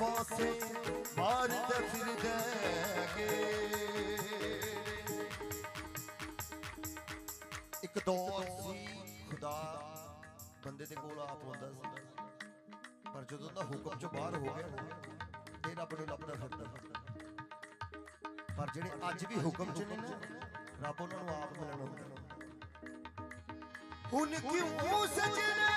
ਪਾਸੇ ਮਾਰਦੇ ਫਿਰਦੇ ਇੱਕ ਦੌਰ ਸੀ ਖੁਦਾ ਬੰਦੇ ਦੇ ਕੋਲ ਆਪ ਹੁੰਦਾ ਸੀ। ਪਰ ਜਦੋਂ ਦਾ ਹੁਕਮ ਚੋਂ ਬਾਹਰ ਹੋ ਗਿਆ ਇਹ ਰੱਬ ਨੂੰ ਲੱਭਦਾ ਫਿਰਦਾ। ਪਰ ਜਿਹੜੇ ਅੱਜ ਵੀ ਹੁਕਮ ਚ ਨੇ ਨਾ, ਰੱਬ ਉਹਨਾਂ ਨੂੰ ਆਪ ਮਿਲਣ ਆਉਂਦਾ। ਹੁਣ ਕਿਉਂ ਸਜਣਾ?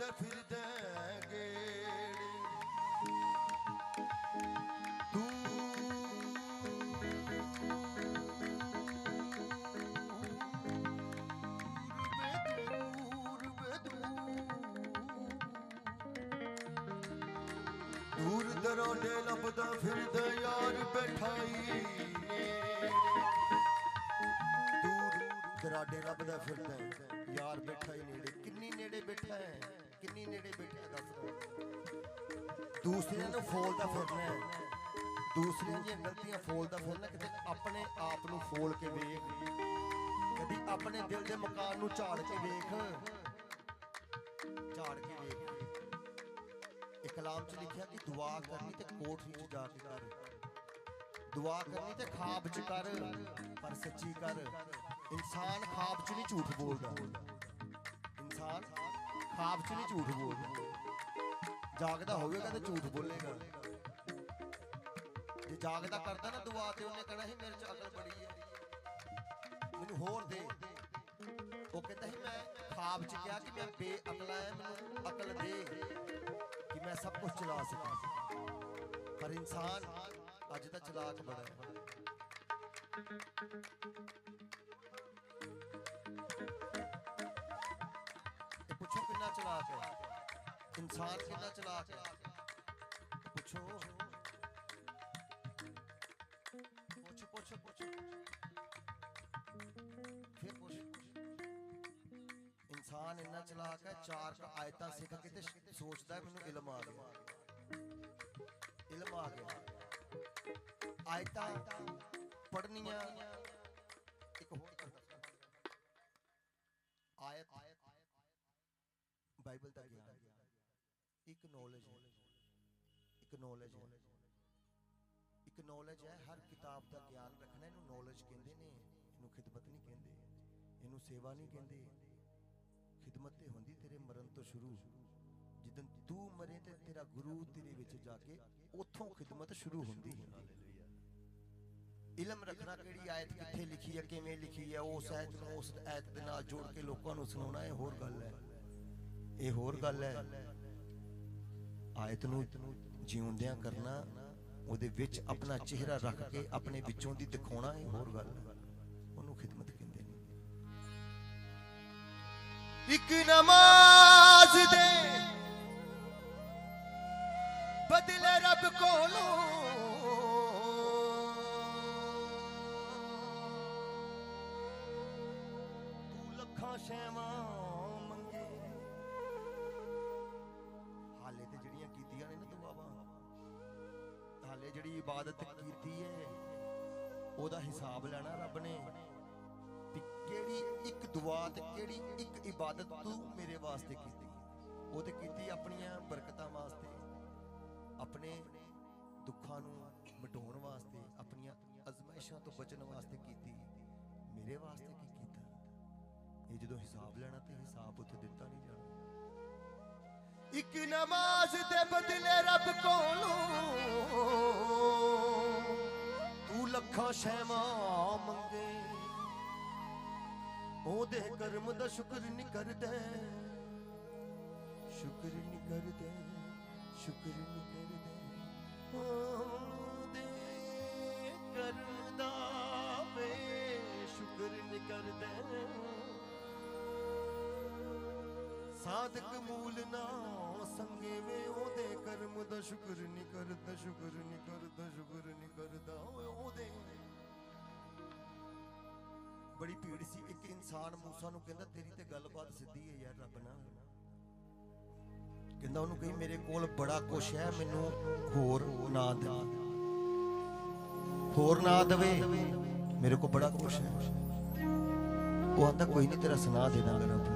ਮਾਰਦਾ ਫਿਰਦਾ ਗੇੜੇ ਦੂਰ ਦਰੋਡੇ ਲੱਭਦਾ ਫਿਰਦਾ ਯਾਰ ਬੈਠਾਈ ਦੂਰ ਦਰਾਡੇ ਲੱਭਦਾ ਫਿਰਦਾ ਯਾਰ ਬੈਠਾ ਹੀ ਨੇੜੇ, ਕਿੰਨੀ ਨੇੜੇ ਬੈਠਾ ਹੈ। ਕਿੰਨੀ ਨੇੜੇ ਬੈਠਾ ਹੈ ਦੱਸ ਦੂਸਰਿਆਂ ਨੂੰ ਫੋਲਦਾ ਫਿਰਨਾ ਹੈ। ਦੂਸਰਿਆਂ ਦੀਆਂ ਗਲਤੀਆਂ ਫੋਲਦਾ ਫਿਰਨਾ, ਕਿਤੇ ਆਪਣੇ ਆਪ ਨੂੰ ਫੋਲ ਕੇ ਵੇਖ। ਕਦੀ ਆਪਣੇ ਦਿਲ ਦੇ ਮਕਾਨ ਨੂੰ ਝਾੜ ਕੇ ਵੇਖ। ਝਾੜ ਕੇ ਵੇਖ। ਇੱਕ 'ਚ ਲਿਖਿਆ ਕਿ ਦੁਆ ਕਰਨੀ ਤੇ ਕੋਠੀ 'ਚ ਜਾ ਕੇ ਕਰ। ਦੁਆ ਕਰਨੀ ਤੇ ਖਾਬ 'ਚ ਕਰ, ਪਰ ਸੱਚੀ ਕਰ। ਇਨਸਾਨ ਖਾਬ 'ਚ ਨਹੀਂ ਝੂਠ ਬੋਲਦਾ। ਇਨਸਾਨ ਖਾਬ 'ਚ ਨਹੀਂ ਝੂਠ ਬੋਲਦਾ। ਜਾਗਦਾ ਹੋਵੇਗਾ ਤੇ ਝੂਠ ਬੋਲੇਗਾ। ਜੇ ਜਾਗਦਾ ਕਰਦਾ ਨਾ ਦੁਆ ਤੇ ਉਹਨੇ ਕਹਿਣਾ ਸੀ, ਮੇਰੇ 'ਚ ਅਕਲ ਬੜੀ ਹੈ। ਮੈਨੂੰ ਹੋਰ ਦੇ। ਉਹ ਕਹਿੰਦਾ ਸੀ, ਮੈਂ ਖਾਬ 'ਚ ਕਿਹਾ ਕਿ ਮੈਂ ਬੇਅਕਲਾ ਹਾਂ, ਮੈਨੂੰ ਅਕਲ ਦੇ ਕਿ ਮੈਂ ਸਭ ਕੁਝ ਚਲਾ ਸਕਾਂ। ਪਰ ਇਨਸਾਨ ਅੱਜ ਦਾ ਚਲਾਕ ਬੜਾ ਹੈ। ਚਲਾਕ ਹੈ ਇਨਸਾਨ ਕਿੰਨਾ ਚਲਾਕ ਹੈ ਪੁੱਛੋ। ਪੁੱਛ ਪੁੱਛ ਪੁੱਛ। ਫਿਰ ਪੁੱਛ। ਇਨਸਾਨ ਇੰਨਾ ਚਲਾਕ ਹੈ ਚਾਰ ਕ ਆਇਤਾਂ ਸਿੱਖ ਕੇ ਤੇ ਸੋਚਦਾ ਮੈਨੂੰ ਇਲਮ ਆ ਗਿਆ ਇਲਮ ਆ ਗਿਆ ਆਇਤਾਂ ਪੜਨੀਆਂ ਇੱਕ ਹੋਰ ਬਾਈਬਲ ਦਾ ਗਿਆਨ ਇੱਕ ਨੌਲੇਜ ਹੈ। ਇੱਕ ਨੌਲੇਜ ਹੈ। ਇੱਕ ਨੌਲੇਜ ਹੈ, ਹਰ ਕਿਤਾਬ ਦਾ ਗਿਆਨ ਰੱਖਣਾ, ਇਹਨੂੰ ਨੌਲੇਜ ਕਹਿੰਦੇ ਨੇ। ਇਹਨੂੰ ਖਿਦਮਤ ਨਹੀਂ ਕਹਿੰਦੇ। ਇਹਨੂੰ ਸੇਵਾ ਨਹੀਂ ਕਹਿੰਦੇ। ਖਿਦਮਤ ਤੇ ਹੁੰਦੀ ਤੇਰੇ ਮਰਨ ਤੋਂ ਸ਼ੁਰੂ। ਜਿੱਦਨ ਤੂੰ ਮਰੇ ਤੇ ਤੇਰਾ ਗੁਰੂ ਤੇਰੇ ਵਿੱਚ ਜਾ ਕੇ ਉੱਥੋਂ ਖਿਦਮਤ ਸ਼ੁਰੂ ਹੁੰਦੀ ਹੈ। ਇਲਮ ਰੱਖਣਾ ਕਿਹੜੀ ਆਇਤ ਕਿੱਥੇ ਲਿਖੀ ਹੈ, ਕਿਵੇਂ ਲਿਖੀ ਹੈ, ਉਸ ਆਇਤ ਨੂੰ ਉਸ ਆਇਤ ਦੇ ਨਾਲ ਜੋੜ ਕੇ ਲੋਕਾਂ ਨੂੰ ਸੁਣਾਉਣਾ ਇਹ ਹੋਰ ਗੱਲ ਹੈ। ਇਹ ਹੋਰ ਗੱਲ ਹੈ। ਆਇਤ ਨੂੰ ਜਿਉਂਦਿਆਂ ਕਰਨਾ, ਉਹਦੇ ਵਿੱਚ ਆਪਣਾ ਚਿਹਰਾ ਰੱਖ ਕੇ ਆਪਣੇ ਵਿੱਚੋਂ ਦੀ ਦਿਖਾਉਣਾ ਇਹ ਹੋਰ ਗੱਲ ਹੈ। ਉਹਨੂੰ ਖਿਦਮਤ ਕਹਿੰਦੇ ਨੇ। ਇੱਕ ਨਮਾਜ਼ ਦੇ ਬਦਲੇ ਰੱਬ ਕੋਲੋਂ ਤੂੰ ਲੱਖਾਂ ਸ਼ੈਵਾਂ ਇਬਾਦਤ ਕੀਤੀ ਹੈ। ਉਹਦਾ ਹਿਸਾਬ ਲੈਣਾ ਰੱਬ ਨੇ ਵੀ ਕਿਹੜੀ ਇੱਕ ਦੁਆ ਤੇ ਕਿਹੜੀ ਇੱਕ ਇਬਾਦਤ ਤੂੰ ਮੇਰੇ ਵਾਸਤੇ ਕੀਤੀ। ਉਹ ਤੇ ਕੀਤੀ ਆਪਣੀਆਂ ਬਰਕਤਾਂ ਵਾਸਤੇ, ਆਪਣੇ ਦੁੱਖਾਂ ਨੂੰ ਮਿਟਾਉਣ ਵਾਸਤੇ, ਆਪਣੀਆਂ ਅਜ਼ਮਾਇਸ਼ਾਂ ਤੋਂ ਬਚਣ ਵਾਸਤੇ ਕੀਤੀ। ਮੇਰੇ ਵਾਸਤੇ ਕੀ ਕੀਤਾ? ਜਦੋਂ ਹਿਸਾਬ ਲੈਣਾ ਤੇ ਹਿਸਾਬ ਉੱਥੇ ਦਿੱਤਾ ਨਹੀਂ ਜਾਣਾ। ਇੱਕ ਨਮਾਜ਼ ਦੇ ਬਦਲੇ ਰੱਬ ਕੋਲੋਂ ਲੱਖਾਂ ਸ਼ੈਵਾਂ ਮੰਗੇ। ਉਹਦੇ ਕਰਮ ਦਾ ਸ਼ੁਕਰ ਨਹੀਂ ਕਰਦੇ। ਸ਼ੁਕਰ ਨਹੀਂ ਕਰਦੇ, ਸ਼ੁਕਰ ਨਹੀਂ ਕਰਦੇ। ਉਹਦੇ ਕਰਮ ਦਾ ਵੇ ਸ਼ੁਕਰ ਨਹੀਂ ਕਰਦੇ। ਸਾਧਕ ਮੂਲ ਨਾ ਸੰਗੇ ਵੇ, ਉਹਦੇ ਕਰਮ ਦਾ ਸ਼ੁਕਰ ਨਹੀਂ ਕਰਦਾ, ਸ਼ੁਕਰ ਨਹੀਂ ਕਰਦਾ, ਸ਼ੁਕਰ ਨਹੀਂ ਕਰਦਾ। ਓਏ ਬੜੀ ਭੀੜ ਸੀ। ਇੱਕ ਇਨਸਾਨ ਮੂਸਾ ਨੂੰ ਕਹਿੰਦਾ, ਤੇਰੀ ਤੇ ਗੱਲਬਾਤ ਸਿੱਧੀ ਹੈ ਯਾਰ, ਰੱਬ ਨਾਲ। ਕਹਿੰਦਾ ਉਹਨੂੰ ਕਹੀ, ਮੇਰੇ ਕੋਲ ਬੜਾ ਕੁਛ ਹੈ, ਮੈਨੂੰ ਹੋਰ ਨਾ ਦੇ। ਹੋਰ ਨਾ ਦੇਵੇ। ਮੇਰੇ ਕੋਲ ਬੜਾ ਕੁਛ ਹੈ। ਉਹ ਆਂਦਾ, ਕੋਈ ਨਹੀਂ, ਤੇਰਾ ਸੁਣਾ ਦੇ ਦਾਂਗਾ ਰੱਬ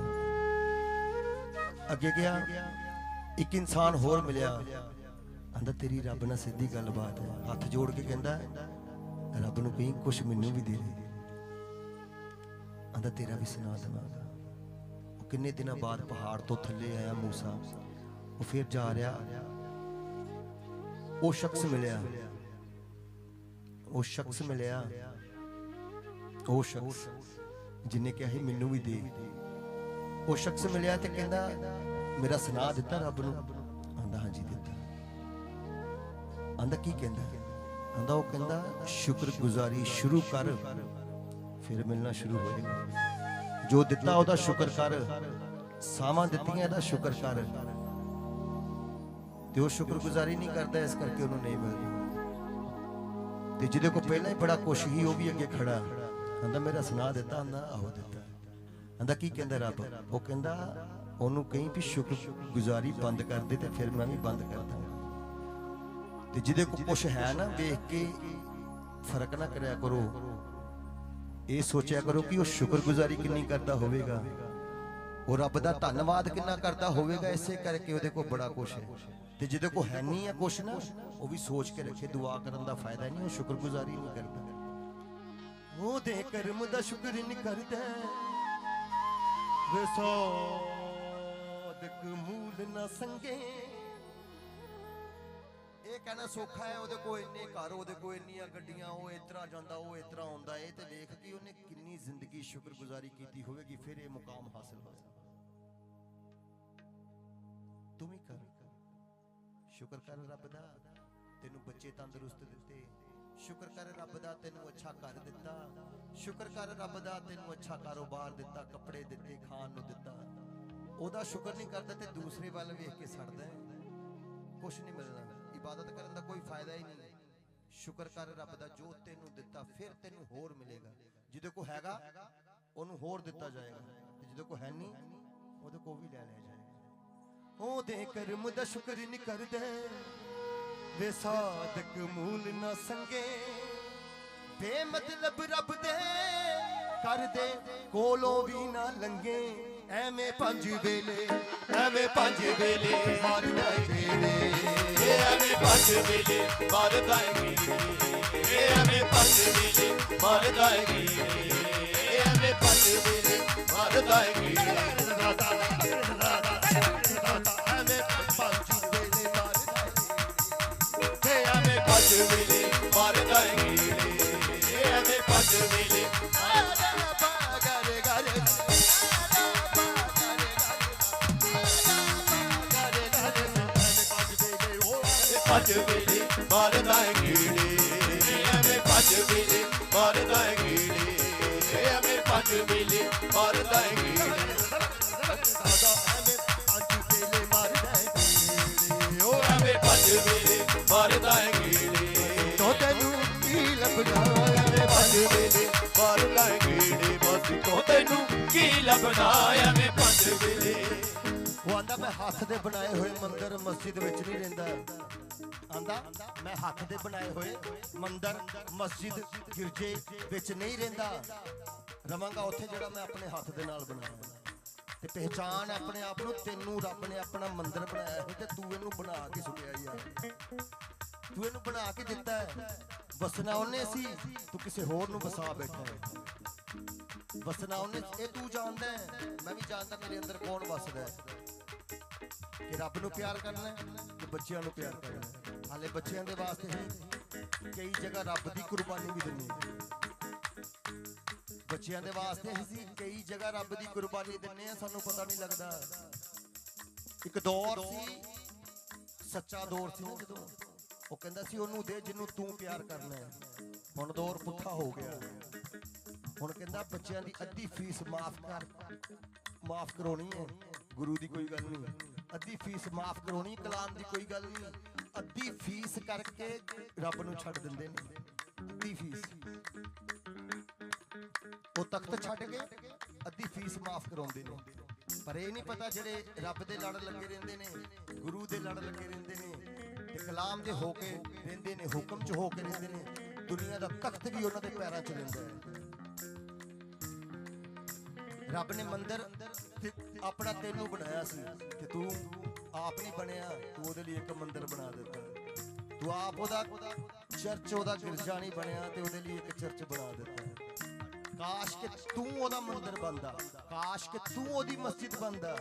ਅੱਗੇ ਗਿਆ, ਇੱਕ ਇਨਸਾਨ ਹੋਰ ਮਿਲਿਆ। ਆਂਦਾ, ਤੇਰੀ ਰੱਬ ਨਾਲ ਸਿੱਧੀ ਗੱਲਬਾਤ ਹੈ। ਹੱਥ ਜੋੜ ਕੇ ਕਹਿੰਦਾ, ਰੱਬ ਨੂੰ ਕਹੀਂ, ਕੁਛ ਮੈਨੂੰ ਵੀ ਦੇ ਦੇ। ਆਂਦਾ ਤੇਰਾ ਵੀ ਸੁਣਾ ਦੇਵਾਂਗਾ ਉਹ ਕਿੰਨੇ ਦਿਨਾਂ ਬਾਅਦ ਪਹਾੜ ਤੋਂ ਥੱਲੇ ਆਇਆ ਮੂਸਾ। ਉਹ ਫਿਰ ਜਾ ਰਿਹਾ। ਉਹ ਸ਼ਖਸ ਮਿਲਿਆ। ਉਹ ਸ਼ਖਸ ਮਿਲਿਆ। ਉਹ ਸ਼ਖਸ ਜਿਨੇ ਕਿਹਾ ਸੀ, ਮੈਨੂੰ ਵੀ ਦੇ। ਉਹ ਸ਼ਖਸ ਮਿਲਿਆ ਤੇ ਕਹਿੰਦਾ, ਮੇਰਾ ਸੁਣਾ ਦਿੱਤਾ ਰੱਬ ਨੂੰ। ਆਂਦਾ, ਹਾਂਜੀ ਦਿੱਤਾ। ਆਂਦਾ, ਕੀ ਕਹਿੰਦਾ? ਆਂਦਾ, ਉਹ ਕਹਿੰਦਾ, ਸ਼ੁਕਰਗੁਜ਼ਾਰੀ ਸ਼ੁਰੂ ਕਰ। ਫਿਰ ਮਿਲਣਾ ਸ਼ੁਰੂ ਹੋਏਗਾ ਜੋ ਦਿੱਤਾ ਉਹਦਾ ਸ਼ੁਕਰ ਕਰ, ਸਾਵਾਂ ਦਿੱਤੀਆਂ ਇਹਦਾ ਸ਼ੁਕਰ ਕਰ। ਤੇ ਉਹ ਸ਼ੁਕਰਗੁਜ਼ਾਰੀ ਨਹੀਂ ਕਰਦਾ, ਇਸ ਕਰਕੇ ਉਹਨੂੰ ਨਹੀਂ ਮਿਲਦੀ। ਤੇ ਜਿਹਦੇ ਕੋ ਪਹਿਲਾਂ ਹੀ ਬੜਾ ਕੁਛ ਹੀ ਉਹ ਵੀ ਅੱਗੇ ਖੜਾ। ਕਹਿੰਦਾ, ਮੇਰਾ ਸੁਣਾ ਦਿੱਤਾ, ਆਂਦਾ ਆਹੋ ਦਿੱਤਾ। ਆਂਦਾ ਕੀ ਕਹਿੰਦਾ ਰੱਬ? ਉਹ ਕਹਿੰਦਾ, ਉਹਨੂੰ ਕਹੀਂ ਵੀ ਸ਼ੁਕਰਗੁਜ਼ਾਰੀ ਬੰਦ ਕਰ ਦੇ ਤੇ ਫਿਰ ਮੈਂ ਵੀ ਬੰਦ ਕਰਦਾ ਤੇ ਜਿਹਦੇ ਕੋ ਕੁਛ ਹੈ ਨਾ, ਵੇਖ ਕੇ ਫ਼ਰਕ ਨਾ ਕਰਿਆ ਕਰੋ। ਇਹ ਸੋਚਿਆ ਕਰੋ ਕਿ ਉਹ ਸ਼ੁਕਰਗੁਜ਼ਾਰੀ ਕਿੰਨੀ ਕਰਦਾ ਹੋਵੇਗਾ ਉਹ ਰੱਬ ਦਾ ਧੰਨਵਾਦ ਕਿੰਨਾ ਕਰਦਾ ਹੋਵੇਗਾ, ਇਸੇ ਕਰਕੇ ਉਹਦੇ ਕੋਲ ਬੜਾ ਕੁਛ ਹੈ। ਤੇ ਜਿਹਦੇ ਕੋਲ ਹੈ ਨਹੀਂ ਹੈ ਕੁਛ ਨਾ, ਉਹ ਵੀ ਸੋਚ ਕੇ ਰੱਖੇ, ਦੁਆ ਕਰਨ ਦਾ ਫਾਇਦਾ ਨਹੀਂ, ਉਹ ਸ਼ੁਕਰਗੁਜ਼ਾਰੀ ਨਹੀਂ ਕਰਦਾ। ਉਹਦੇ ਕਰਮ ਦਾ ਸ਼ੁਕਰ ਨਹੀਂ ਕਰਦਾ। ਵੇ ਸਾਦਕ ਮੂਲ ਨਾ ਸੰਗੇ। ਕਹਿਣਾ ਸੌਖਾ ਹੈ, ਉਹਦੇ ਕੋਲ ਇੰਨੇ ਘਰ, ਉਹਦੇ ਕੋਲ ਇੰਨੀਆਂ ਗੱਡੀਆਂ, ਉਹ ਇਤਰਾ ਜਾਂਦਾ, ਉਹ ਇਤਰਾ ਆਉਂਦਾ ਇਹ ਤੇ ਵੇਖ ਕੇ ਉਹਨੇ ਕਿੰਨੀ ਜ਼ਿੰਦਗੀ ਸ਼ੁਕਰਗੁਜ਼ਾਰੀ ਕੀਤੀ ਹੋਵੇਗੀ, ਫਿਰ ਇਹ ਮੁਕਾਮ ਹਾਸਲ ਹੋਇਆ। ਤੂੰ ਵੀ ਕਰ। ਸ਼ੁਕਰ ਕਰ ਰੱਬ ਦਾ, ਤੈਨੂੰ ਬੱਚੇ ਤੰਦਰੁਸਤ ਦਿੱਤੇ। ਸ਼ੁਕਰ ਕਰ ਰੱਬ ਦਾ, ਤੈਨੂੰ ਅੱਛਾ ਘਰ ਦਿੱਤਾ। ਸ਼ੁਕਰ ਕਰ ਰੱਬ ਦਾ, ਤੈਨੂੰ ਅੱਛਾ ਕਾਰੋਬਾਰ ਦਿੱਤਾ, ਕੱਪੜੇ ਦਿੱਤੇ, ਖਾਣ ਨੂੰ ਦਿੱਤਾ। ਉਹਦਾ ਸ਼ੁਕਰ ਨਹੀਂ ਕਰਦਾ ਤੇ ਦੂਸਰੇ ਵੱਲ ਵੇਖ ਕੇ ਸੜਦਾ ਹੈ। ਕੁਛ ਨਹੀਂ ਮਿਲਣਾ। ਇਬਾਦਤ ਕਰਨ ਦਾ ਕੋਈ ਫਾਇਦਾ ਹੀ ਨਹੀਂ। ਸ਼ੁਕਰ ਕਰ ਰੱਬ ਦਾ ਜੋ ਤੈਨੂੰ ਦਿੱਤਾ, ਫਿਰ ਤੈਨੂੰ ਹੋਰ ਮਿਲੇਗਾ। ਜਿਹਦੇ ਕੋ ਹੈਗਾ, ਉਹਨੂੰ ਹੋਰ ਦਿੱਤਾ ਜਾਏਗਾ। ਤੇ ਜਿਹਦੇ ਕੋ ਹੈ ਨਹੀਂ, ਉਹਦੇ ਕੋ ਵੀ ਲੈ ਲਿਆ ਜਾਏਗਾ। ਉਹਦੇ ਕਰਮ ਦਾ ਸ਼ੁਕਰ ਨਹੀਂ ਕਰਦੇ, ਵੇ ਸਾਦਕ ਮੂਲ ਨਾ ਸੰਗੇ। ਬੇਮਤਲਬ ਰੱਬ ਦੇ ਕਰਦੇ, ਕੋਲੋਂ ਵੀ ਨਾ ਲੰਗੇ। ਐਵੇਂ ਪੰਜ ਵੇਲੇ, ਐਵੇਂ ਪੰਜ ਵੇਲੇ ਮਾਰਦਾ ਵੇਲੇ ਐਵੇਂ ਪੰਜ ਵੇਲੇ ਮਰਦਾ ਏ ਐਵੇਂ ਪੰਜ ਵੇਲੇ ਮਰਦਾ ਏ ਐਵੇਂ ਪੰਜ ਵੇਲੇ ਮਰਦਾ ਏ ਮਰਦਾ ਏ ਗੀੜੇ ਤੋ ਤੈਨੂੰ ਕੀ ਲੱਭਣਾ ਐਵੇਂ ਪੰਜ ਵੇਲੇ ਮਰਦਾ ਏ ਗੀੜੇ ਮੋਤੀ ਤੋਂ ਤੈਨੂੰ ਕੀ ਲੱਭਣਾ ਐਵੇਂ ਪੰਜ ਵੇਲੇ ਉਹ ਆਂਦਾ ਮੈਂ ਹੱਥ ਦੇ? ਬਣਾਏ ਹੋਏ ਮੰਦਰ ਮਸਜਿਦ ਵਿੱਚ ਨਹੀਂ ਰਹਿੰਦਾ ਆਂਦਾ ਮੈਂ ਹੱਥ ਦੇ ਬਣਾਏ ਹੋਏ ਮੰਦਰ, ਮਸਜਿਦ ਗਿਰਜੇ ਵਿੱਚ ਨਹੀਂ ਰਹਿੰਦਾ। ਰਵਾਂਗਾ ਉੱਥੇ ਜਿਹੜਾ ਮੈਂ ਆਪਣੇ ਹੱਥ ਦੇ ਨਾਲ ਬਣਾਇਆ। ਤੇ ਪਹਿਚਾਨ ਆਪਣੇ ਆਪ ਨੂੰ ਤੈਨੂੰ ਰੱਬ ਨੇ ਆਪਣਾ ਮੰਦਰ ਬਣਾਇਆ ਸੀ ਤੇ ਤੂੰ ਇਹਨੂੰ ਬਣਾ ਕੇ ਸੁੱਟਿਆ ਯਾਰ ਤੂੰ ਇਹਨੂੰ ਬਣਾ ਕੇ ਦਿੱਤਾ ਹੈ। ਵਸਣਾ ਉਹਨੇ ਸੀ ਤੂੰ ਕਿਸੇ ਹੋਰ ਨੂੰ ਵਸਾ ਬੈਠਾ ਹੈ। ਵਸਣਾ ਉਹਨੇ ਇਹ ਤੂੰ ਜਾਣਦਾ ਹੈ, ਮੈਂ ਵੀ ਜਾਣਦਾ ਮੇਰੇ ਅੰਦਰ ਕੌਣ ਵਸਦਾ ਹੈ। ਕਿ ਰੱਬ ਨੂੰ ਪਿਆਰ ਕਰਨਾ ਹੈ ਤੇ ਬੱਚਿਆਂ ਨੂੰ ਪਿਆਰ ਕਰਨਾ ਹਾਲੇ ਬੱਚਿਆਂ ਦੇ ਵਾਸਤੇ ਹੀ ਕਈ ਜਗ੍ਹਾ ਰੱਬ ਦੀ ਕੁਰਬਾਨੀ ਵੀ ਦਿੰਦੀ ਹੈ। ਬੱਚਿਆਂ ਦੇ ਵਾਸਤੇ ਅਸੀਂ ਕਈ ਜਗ੍ਹਾ ਰੱਬ ਦੀ ਕੁਰਬਾਨੀ ਦਿੰਨੇ ਆ ਸਾਨੂੰ ਪਤਾ ਨਹੀਂ ਲੱਗਦਾ। ਇੱਕ ਦੌਰ ਸੀ, ਸੱਚਾ ਦੌਰ ਸੀ ਨਾ ਜਦੋਂ। ਉਹ ਕਹਿੰਦਾ ਸੀ, ਉਹਨੂੰ ਦੇ ਜਿਹਨੂੰ ਤੂੰ ਪਿਆਰ ਕਰਨਾ ਹੈ। ਹੁਣ ਦੌਰ ਪੁੱਠਾ ਹੋ ਗਿਆ। ਹੁਣ ਕਹਿੰਦਾ ਬੱਚਿਆਂ ਦੀ ਅੱਧੀ ਫੀਸ ਮਾਫ ਕਰ। ਮਾਫ ਕਰਾਉਣੀ ਹੈ, ਗੁਰੂ ਦੀ ਕੋਈ ਗੱਲ ਨਹੀਂ। ਅੱਧੀ ਫੀਸ ਮਾਫ ਕਰਾਉਣੀ, ਕਲਾਮ ਦੀ ਕੋਈ ਗੱਲ ਨਹੀਂ। ਅੱਧੀ ਫੀਸ ਕਰਕੇ ਰੱਬ ਨੂੰ ਛੱਡ ਦਿੰਦੇ ਨੇ। ਅੱਧੀ ਫੀਸ। ਤਖਤ ਛੱਡ ਕੇ ਅੱਧੀ ਫੀਸ ਮਾਫ ਕਰਾਉਂਦੇ ਨੇ। ਪਰ ਇਹ ਨਹੀਂ ਪਤਾ ਜਿਹੜੇ ਰੱਬ ਦੇ ਲੜ ਲੱਗੇ ਰਹਿੰਦੇ ਨੇ, ਗੁਰੂ ਦੇ ਲੜ ਲੱਗੇ ਰਹਿੰਦੇ ਨੇ ਤੇ ਕਲਾਮ ਦੇ ਹੋ ਕੇ ਰਹਿੰਦੇ ਨੇ, ਹੁਕਮ 'ਚ ਹੋ ਕੇ ਰਹਿੰਦੇ ਨੇ, ਦੁਨੀਆ ਦਾ ਤਖਤ ਵੀ ਉਹਨਾਂ ਦੇ ਪੈਰਾਂ 'ਚ ਰਹਿੰਦਾ ਹੈ। ਰੱਬ ਨੇ ਮੰਦਰ ਤੇ ਆਪਣਾ ਤੈਨੂੰ ਬਣਾਇਆ ਸੀ ਤੇ ਤੂੰ ਆਪ ਨਹੀਂ ਬਣਿਆ, ਤੂੰ ਉਹਦੇ ਲਈ ਇੱਕ ਮੰਦਰ ਬਣਾ ਦਿੱਤਾ। ਤੂੰ ਆਪ ਉਹਦਾ ਚਰਚ, ਉਹਦਾ ਗਿਰਜਾ ਨਹੀਂ ਬਣਿਆ ਤੇ ਉਹਦੇ ਲਈ ਇੱਕ ਚਰਚ ਬਣਾ ਦਿੱਤਾ। ਕਾਸ਼ ਕਿ ਤੂੰ ਉਹਦਾ ਮੰਦਰ ਬੰਦਾ ਕਾਸ਼ ਕਿ ਤੂੰ ਉਹਦੀ ਮਸਜਿਦ ਬੰਦਾ।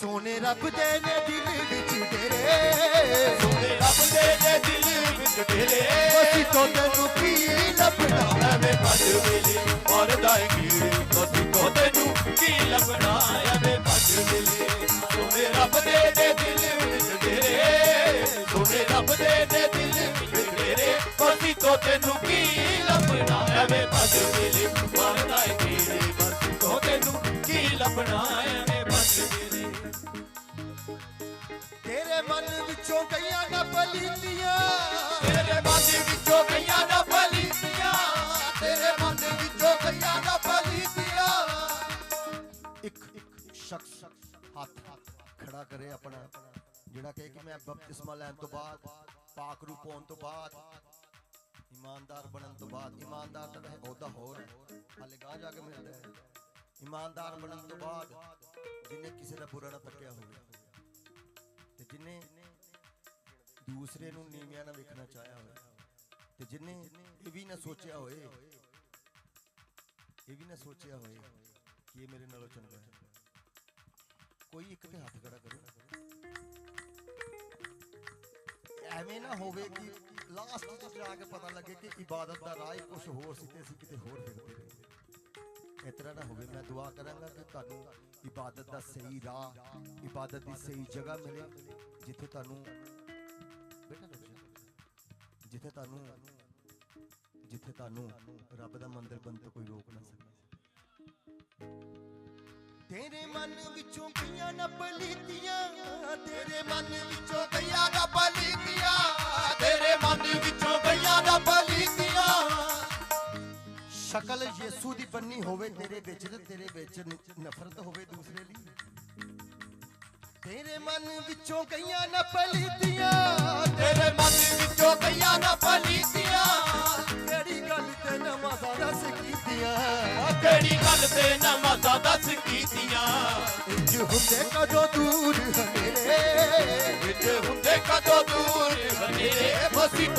ਸੋਨੇ ਰੱਬ ਦੇ ਨੇ ਦਿਲ ਵਿੱਚ ਤੇਰੇ ਸੋਨੇ ਰੱਬ ਦੇ ਦੇ ਦਿਲ ਵਿੱਚ ਤੇਰੇ ਅਸੀਂ ਤੋਂ ਤੈਨੂੰ ਕੀ ਲੱਭਣਾ? ਐਵੇਂ ਭੱਜ ਵੇਲੇ ਮਰਦਾ ਏ ਕੀੜੇ। ਅਸੀਂ ਤੋਂ ਤੈਨੂੰ ਕੀ ਲੱਭਣਾ? ਐਵੇਂ ਭੱਜ ਵੇਲੇ ਸੋਨੇ ਰੱਬ ਦੇ ਦੇ ਦਿਲ ਵਿੱਚ ਤੇਰੇ ਸੋਨੇ ਰੱਬ ਦੇ ਤੋਂ ਤੈਨੂੰ ਕੀ ਲੱਭਣਾ? ਐਵੇਂ ਭੱਜ ਵੇਲੇ ਮਰਦਾ ਏ ਕੀੜੇ ਅਸੀਂ ਤੋਂ ਤੈਨੂੰ ਕੀ ਲੱਭਣਾ? ਐਵੇਂ ਭੱਜ ਵੇਲੇ ਤੇਰੇ ਮਨ ਵਿੱਚੋਂ ਗਈਆਂ ਨਾ ਪਲੀਤੀਆਂ ਤੇਰੇ ਮਨ ਵਿੱਚੋਂ ਗਈਆਂ ਨਾ ਪਲੀਤੀਆਂ ਤੇਰੇ ਮਨ ਵਿੱਚੋਂ ਗਈਆਂ ਨਾ ਪਲੀਤੀਆਂ ਇੱਕ ਸ਼ਖਸ ਹੱਥ ਖੜਾ ਕਰੇ ਆਪਣਾ ਜਿਹੜਾ ਕਹੇ ਕਿ ਮੈਂ ਬਪਤਿਸਮਾ ਲੈਣ ਤੋਂ ਬਾਅਦ ਪਾਕ ਰੂ ਪਾਉਣ ਤੋਂ ਬਾਅਦ ਇਮਾਨਦਾਰ ਬਣਨ ਤੋਂ ਬਾਅਦ ਇਮਾਨਦਾਰ ਤਾਂ ਵੈਸੇ ਅਹੁਦਾ ਹੋਰ ਹੈ। ਗਾਂ ਜਾ ਕੇ ਮਿਲਦਾ ਹੈ ਇਮਾਨਦਾਰ ਬਣਨ ਤੋਂ ਬਾਅਦ ਜਿਹਨੇ ਕਿਸੇ ਦਾ ਬੁਰਾ ਨਾ ਤੱਕਿਆ ਹੋਵੇ। ਤੇ ਜਿਹਨੇ ਦੂਸਰੇ ਨੂੰ ਨੀਵਿਆਂ ਨਾਲ ਵੇਖਣਾ ਚਾਹਿਆ ਹੋਵੇ। ਤੇ ਜਿਹਨੇ ਇਹ ਵੀ ਨਾ ਸੋਚਿਆ ਹੋਏ, ਇਹ ਵੀ ਨਾ ਸੋਚਿਆ ਹੋਏ ਕਿ ਇਹ ਮੇਰੇ ਨਾਲੋਂ ਚੰਗਾ ਹੈ। ਕੋਈ ਇੱਕ ਤੇ ਹੱਥ ਖੜਾ ਕਰੋ। ਐਵੇਂ ਨਾ ਹੋਵੇ ਕਿ ਲਾਸਟ ਤੇ ਜਾ ਕੇ ਪਤਾ ਲੱਗੇ ਕਿ ਇਬਾਦਤ ਦਾ ਰਾਹ ਹੀ ਕੁਝ ਹੋਰ ਸੀ ਤੇ ਅਸੀਂ ਕਿਤੇ ਹੋਰ ਫਿਰਦੇ ਰਹੇ। ਇਸ ਤਰ੍ਹਾਂ ਨਾ ਹੋਵੇ, ਮੈਂ ਦੁਆ ਕਰਾਂਗਾ ਕਿ ਤੁਹਾਨੂੰ ਇਬਾਦਤ ਦਾ ਸਹੀ ਰਾਹ, ਇਬਾਦਤ ਦੀ ਸਹੀ ਜਗ੍ਹਾ ਮਿਲੇ, ਜਿੱਥੇ ਤੁਹਾਨੂੰ ਬੇਟਾ ਜਿੱਥੇ ਤੁਹਾਨੂੰ ਜਿੱਥੇ ਤੁਹਾਨੂੰ ਰੱਬ ਦਾ ਮੰਦਰ ਬਣ ਤੋਂ ਕੋਈ ਰੋਕ ਨਾ ਸਕੇ। ਤੇਰੇ ਮਨ ਵਿੱਚੋਂ ਗਈਆਂ ਨਾ ਪਲੀਤੀਆਂ ਤੇਰੇ ਮਨ ਵਿੱਚੋਂ ਗਈਆਂ ਨਾ ਪਲੀਤੀਆਂ ਮਨ ਵਿੱਚੋਂ ਗਈਆਂ ਨਾ ਪਲੀਤੀਆਂ ਸ਼ਕਲ ਯਿਸੂ ਦੀ ਬੰਨੀ ਹੋਵੇ ਤੇਰੇ ਵਿੱਚ ਤੇ ਤੇਰੇ ਵਿੱਚ ਨਫ਼ਰਤ ਹੋਵੇ ਦੂਸਰੇ ਲਈ। ਤੇਰੇ ਮਨ ਵਿੱਚੋਂ ਗਈਆਂ ਨਾ ਪਲੀਤੀਆਂ ਤੇਰੇ ਮਨ ਵਿੱਚੋਂ ਗਈਆਂ ਨਾ ਪਲੀਤੀਆਂ ਕਿਹੜੀ ਗੱਲ ਤੇ ਨਮਾਜ਼ਾਂ ਦੱਸ ਕੀਤੀਆਂ? ਕਿਹੜੀ ਗੱਲ ਤੇ ਨਮਾਜ਼ਾਂ ਦੱਸ ਕੀਤੀਆਂ? ਇੰਜ ਹੁੰਦੇ ਕਦੋਂ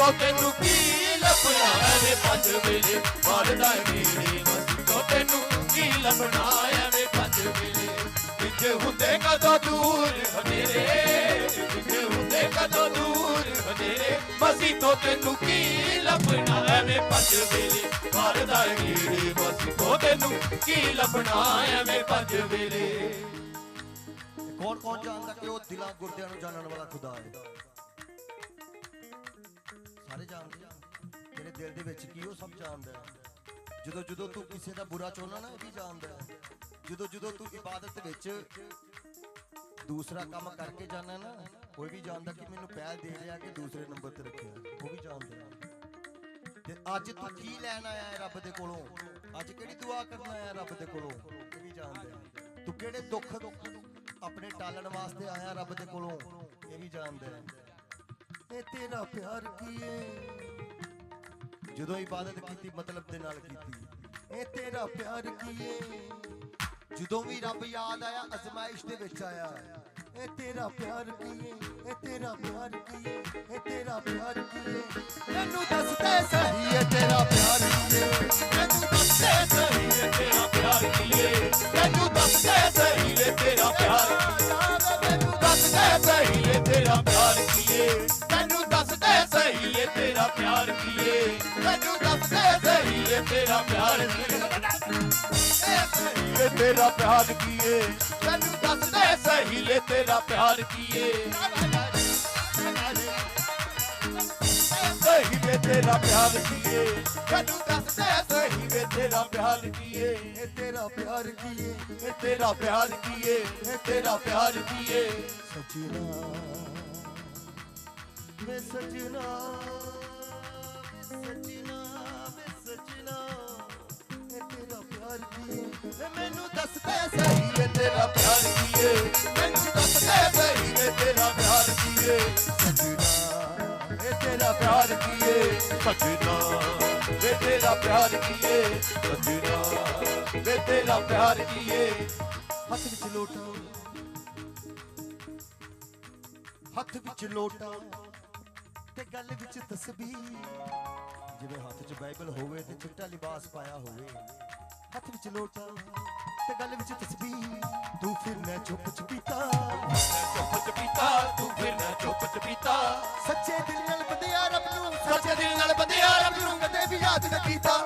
ਤੋਂ ਤੈਨੂੰ ਕੀ ਲੱਭਣਾ? ਐਵੇਂ ਪੰਜ ਵੇਲੇ ਮਰਦਾ ਮੇਰੇ ਮਸੀ ਤੋਂ ਤੈਨੂੰ ਕੀ ਲੱਭਣਾ? ਐਵੇਂ ਪੰਜ ਵੇਲੇ। ਵਿੱਚ ਹੁੰਦੇ ਕਦੋਂ ਦੂਰ ਹਨੇਰੇ? ਵਿੱਚ ਹੁੰਦੇ ਕਦੋਂ ਦੂਰ ਹਨੇਰੇ? ਮਸੀ ਤੋਂ ਤੈਨੂੰ ਕੀ ਲੱਭਣਾ? ਐਵੇਂ ਪੰਜ ਵੇਲੇ ਮਰਦਾ ਮੇਰੇ ਮਸੀ ਤੋਂ ਤੈਨੂੰ ਕੀ ਲੱਭਣਾ? ਐਵੇਂ ਪੰਜ ਵੇਲੇ। ਕੌਣ ਕੌਣ ਜਾਣਦਾ ਕਿ ਉਹ ਦਿਲਾਂ ਗੁਰਦਿਆਂ ਨੂੰ ਜਾਣਨ ਵਾਲਾ ਖੁਦਾ ਹੈ? ਸਾਰੇ ਜਾਣਦੇ ਤੇਰੇ ਦਿਲ ਦੇ ਵਿੱਚ ਕੀ ਉਹ ਸਭ ਜਾਣਦਾ ਜਦੋਂ ਜਦੋਂ ਤੂੰ ਕਿਸੇ ਦਾ ਬੁਰਾ ਚਾਹੁੰਦਾ ਨਾ ਇਹ ਵੀ ਜਾਣਦਾ ਜਦੋਂ ਜਦੋਂ ਤੂੰ ਇਬਾਦਤ ਵਿੱਚ ਦੂਸਰਾ ਕੰਮ ਕਰਕੇ ਜਾਣਾ ਨਾ ਉਹ ਵੀ ਜਾਣਦਾ ਕਿ ਮੈਨੂੰ ਪਹਿਲ ਦੇ ਰਿਹਾ ਕਿ ਦੂਸਰੇ ਨੰਬਰ ਤੇ ਰੱਖਿਆ, ਉਹ ਵੀ ਜਾਣਦਾ ਤੇ ਅੱਜ ਤੂੰ ਕੀ ਲੈਣ ਆਇਆ ਹੈ ਰੱਬ ਦੇ ਕੋਲੋਂ? ਅੱਜ ਕਿਹੜੀ ਦੁਆ ਕਰਨ ਆਇਆ ਰੱਬ ਦੇ ਕੋਲੋਂ? ਇਹ ਵੀ ਜਾਣਦਾ ਹੈ। ਤੂੰ ਕਿਹੜੇ ਦੁੱਖ ਆਪਣੇ ਟਾਲਣ ਵਾਸਤੇ ਆਇਆ ਰੱਬ ਦੇ ਕੋਲੋਂ? ਇਹ ਵੀ ਜਾਣਦਾ ਹੈ। ਇਹ ਤੇਰਾ ਪਿਆਰ ਕੀ ਜਦੋਂ ਇਬਾਦਤ ਕੀਤੀ, ਮਤਲਬ ਦੇ ਨਾਲ ਕੀਤੀ। ਇਹ ਤੇਰਾ ਪਿਆਰ ਕੀ ਜਦੋਂ ਵੀ ਰੱਬ ਯਾਦ ਆਇਆ, ਅਜ਼ਮਾਇਸ਼ ਦੇ ਵਿੱਚ ਆਇਆ। ਇਹ ਤੇਰਾ ਪਿਆਰ ਕੀਏ ਇਹ ਤੇਰਾ ਪਿਆਰ ਕੀਏ ਇਹ ਤੇਰਾ ਪਿਆਰ ਕੀਏ ਮੈਨੂੰ ਦੱਸ ਸਹੀ ਇਹ ਤੇਰਾ ਪਿਆਰ ਕੀਏ ਮੈਨੂੰ ਦੱਸ ਸਹੀ ਵੇ ਤੇਰਾ ਪਿਆਰ ਕੀਏ ਮੈਨੂੰ ਦੱਸ ਸਹੀ ਵੇ ਤੇਰਾ ਪਿਆਰ। ਮੈਨੂੰ ਦੱਸ ਸਹੀ ਵੇ ਤੇਰਾ ਪਿਆਰ ਕੀਏ ਦੇ ਸਹੀ ਵੇ ਤੇਰਾ ਪਿਆਰ ਕੀਏ। ਮੈਨੂੰ ਦੱਸ ਸਹੀ ਵੇ ਤੇਰਾ ਪਿਆਰ ਕੀਏ। ਵੇ ਤੇਰਾ ਪਿਆਰ ਕੀਏ। ਮੈਨੂੰ ਦੱਸ ਸਹੀ ਵੇ ਤੇਰਾ ਪਿਆਰ ਕੀਏ। ਸਹੀ ਵੇ ਤੇਰਾ ਪਿਆਰ ਕੀਏ। ਮੈਨੂੰ ਦੱਸ ਸਹੀ ਵੇ ਤੇਰਾ ਪਿਆਰ ਕੀਏ। ਇਹ ਤੇਰਾ ਪਿਆਰ ਕੀਏ। ਇਹ ਤੇਰਾ ਪਿਆਰ ਕੀਏ। ਇਹ ਤੇਰਾ ਪਿਆਰ ਕੀਏ। ਸਜਣਾ ਵੇ ਸਜਣਾ ਵੇ ਸਜਣਾ ਵੇ ਸਜਣਾ, ਇਹ ਤੇਰਾ ਪਿਆਰ ਕੀਏ ਵੇ ਮੈਨੂੰ ਦੱਸ ਦੇ ਸਹੀ ਵੇ ਤੇਰਾ ਪਿਆਰ ਕੀਏ ਮੈਨੂੰ ਦੱਸ ਦੇ ਸਹੀ ਵੇ ਤੇਰਾ ਪਿਆਰ ਕੀਏ ਸਜਣਾ ਵੇ ਤੇਰਾ ਪਿਆਰ ਕੀਏ ਸਜਣਾ, ਵੇ ਤੇਰਾ ਪਿਆਰ ਕੀਏ ਸਜਣਾ, ਵੇ ਤੇਰਾ ਪਿਆਰ ਕੀਏ ਹੱਥ ਵਿੱਚ ਲੋਟਾ, ਹੱਥ ਵਿੱਚ ਲੋਟਾ। ਤੇ ਗੱਲ ਵਿੱਚ ਤਸਬੀਹ ਜਿਵੇਂ ਹੱਥ 'ਚ ਬਾਈਬਲ ਹੋਵੇ ਤੇ ਚਿੱਟਾ ਲਿਬਾਸ ਪਾਇਆ ਹੋਵੇ। ਹੱਥ ਵਿੱਚ ਲੋਟਾ ਤੇ ਗੱਲ ਵਿੱਚ ਤਸਬੀਹ ਤੂੰ ਫਿਰ ਮੈਂ ਚੁੱਪ ਚਪੀਤਾ। ਚੁੱਪ ਚਪੀਤਾ ਤੂੰ ਫਿਰ ਨਾ ਚੁੱਪ ਚਪੀਤਾ। ਸੱਚੇ ਦਿਲ ਨਾਲ ਬੰਦਿਆ ਰੱਬ ਨੂੰ। ਸੱਚੇ ਦਿਲ ਨਾਲ ਬੰਦਿਆ ਰੱਬ ਨੂੰ। ਕਦੇ ਵੀ ਯਾਦ ਨਾ ਕੀਤਾ।